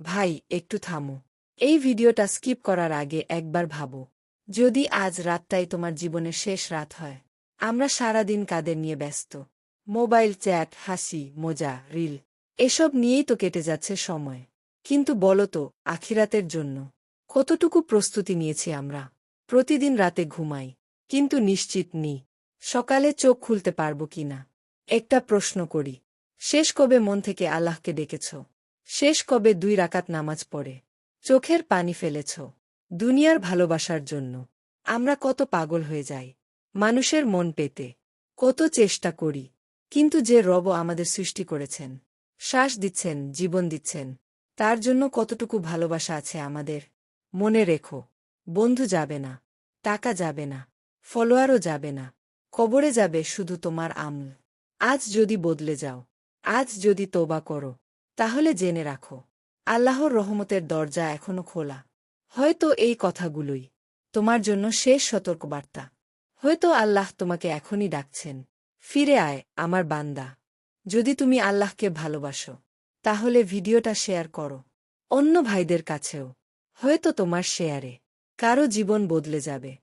ভাই, একটু থামো। এই ভিডিওটা স্কিপ করার আগে একবার ভাবো। যদি আজ রাতটাই তোমার জীবনের শেষ রাত হয়, আমরা সারাদিন কাদের নিয়ে ব্যস্ত? মোবাইল, চ্যাট, হাসি, মোজা, রিল, এসব নিয়েই তো কেটে যাচ্ছে সময়। কিন্তু বলো তো, আখিরাতের জন্য কতটুকু প্রস্তুতি নিয়েছি আমরা? প্রতিদিন রাতে ঘুমাই, কিন্তু নিশ্চিত নি সকালে চোখ খুলতে পারব কি না একটা প্রশ্ন করি, শেষ কবে মন থেকে আল্লাহকে ডেকেছ? শেষ কবে দুই রাকাত নামাজ পড়ে। চোখের পানি ফেলেছ। দুনিয়ার ভালোবাসার জন্য। আমরা কত পাগল হয়ে যাই। মানুষের মন পেতে। কত চেষ্টা করি। কিন্তু যে রব আমাদের সৃষ্টি করেছেন। শ্বাস দিচ্ছেন, জীবন দিচ্ছেন। তার জন্য কতটুকু ভালোবাসা আছে আমাদের? মনে রেখো। বন্ধু যাবে না। টাকা যাবে না। ফলোয়ারও যাবে না। কবরে যাবে শুধু তোমার আমল। আজ যদি বদলে যাও। আজ যদি তোবা করো। তাহলে জেনে রাখো, আল্লাহর রহমতের দরজা এখনও খোলা। হয়তো এই কথাগুলোই তোমার জন্য শেষ সতর্কবার্তা। হয়তো আল্লাহ তোমাকে এখনই ডাকছেন, ফিরে আয়, আমার বান্দা। যদি তুমি আল্লাহকে ভালোবাসো, তাহলে ভিডিওটা শেয়ার করো। অন্য ভাইদের কাছেও, হয়তো তোমার শেয়ারে কারও জীবন বদলে যাবে।